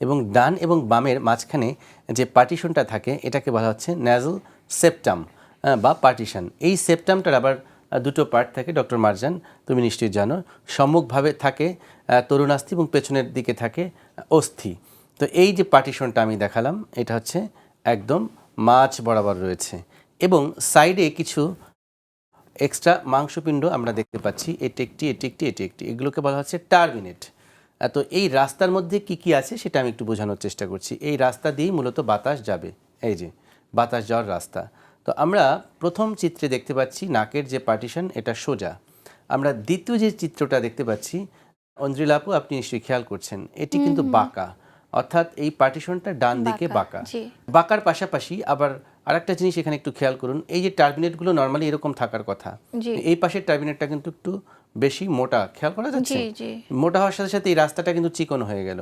এবং ডান এবং বামের মাঝখানে যে পার্টিশনটা থাকে, এটাকে বলা হচ্ছে ন্যাজল সেপ্টাম বা পার্টিশন এই সেপ্টামটার আবার দুটো পার্ট থাকে ডক্টর মার্জান তুমি নিশ্চয়ই জানো। সম্মুখভাবে থাকে তরুণাস্থি এবং পেছনের দিকে থাকে অস্থি। তো এই যে পার্টিশনটা আমি দেখালাম, এটা হচ্ছে একদম মাছ বরাবর রয়েছে। এবং সাইডে কিছু এক্সট্রা মাংসপিণ্ড আমরা দেখতে পাচ্ছি। এটি একটি এটি একটি এটি একটি। এগুলোকে বলা হচ্ছে টার্মিনেট। তো এই রাস্তার মধ্যে কি কি আছে সেটা আমি একটু বোঝানোর চেষ্টা করছি। এই রাস্তা দিয়েই মূলত বাতাস যাবে। এই যে বাতাস যাওয়ার রাস্তা। তো আমরা প্রথম চিত্রে দেখতে পাচ্ছি নাকের যে পার্টিশন এটা সোজা। আমরা দ্বিতীয় যে চিত্রটা দেখতে পাচ্ছি অঞ্জলি আপু আপনি নিশ্চয়ই খেয়াল করছেন এটি কিন্তু বাঁকা। অর্থাৎ এই পার্টিশনটা ডান দিকে বাঁকা বাঁকার পাশাপাশি আবার আরেকটা জিনিস এখানে একটু খেয়াল করুন এই যে টার্বিনেটগুলো নর্মালি এরকম থাকার কথা এই পাশের টার্বিনেটটা কিন্তু একটু বেশি মোটা খেয়াল করা যাচ্ছে? মোটা হওয়ার সাথে সাথে এই রাস্তাটা কিন্তু চিকন হয়ে গেল।